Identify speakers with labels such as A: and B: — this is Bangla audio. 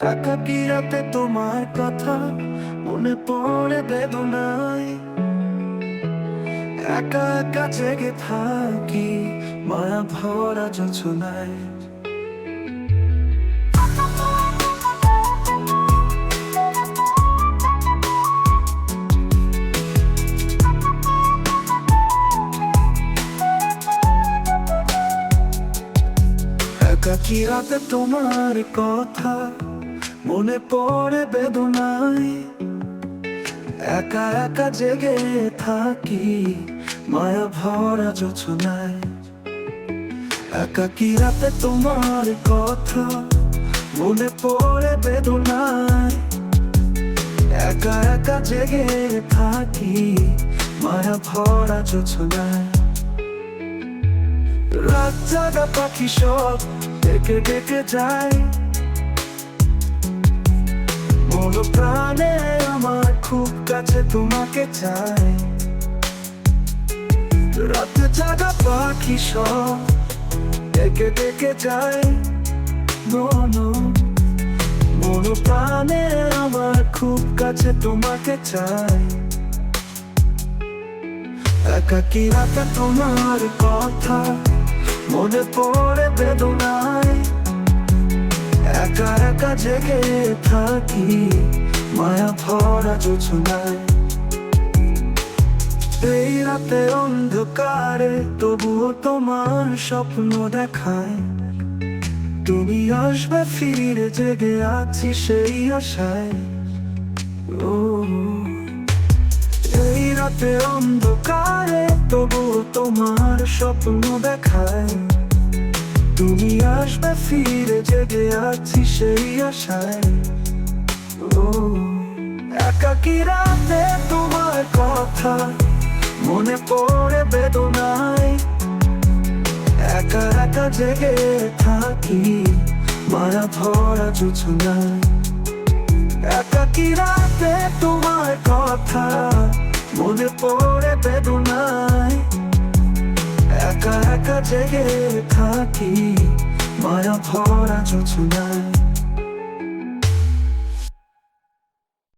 A: একাকি রাতে তোমার কথা? মনে পড়ে বেদনায়। একা একা জেগে থাকি, মায়া ভরা যোছনায় একাকি রাতে তোমার কথা? মনে পড়ে বেদনায়। একা একা জেগে থাকি, মায়া ভরা যোচনায় একা কি রাতে তোমার কথা? মনে পড়ে বেদনায়। একা একা জেগে থাকি, মায়া ভরা যোছনায়। রাত জাগা পাখি সব ডেকে ডেকে যায়। মন প্রাণে আমার খুব কাছে তোমাকে চাই। রাত জাগা পাখি সব ডেকে ডেকে মন মন প্রাণে আমার খুব কাছে তোমাকে চাই। একাকি রাতে তোমার কথা মনে পড়ে বেদনায়। একা একা জেগে থাকি, মায়া ভরা যোছনায় এই রাতে অন্ধকারে তবুও তোমার স্বপ্ন দেখায়। তুমি আসবে, ফিরে জেগে আছি সেই আশায়। ও, এই রাতে অন্ধকারে তবুও তোমার স্বপ্ন দেখায়। তুমি আসবে, ফিরে জেগে আছি সেই আশায়। ও, একাকি রাতে তোমার কথা মনে পড়ে বেদনায়। একা একা জেগে থাকি মায়া ভরা যোছনায় একাকি রাতে তোমার কথা মনে পড়ে বেদনায়। একা একা জেগে থাকি মায়া ভরা যোছনায়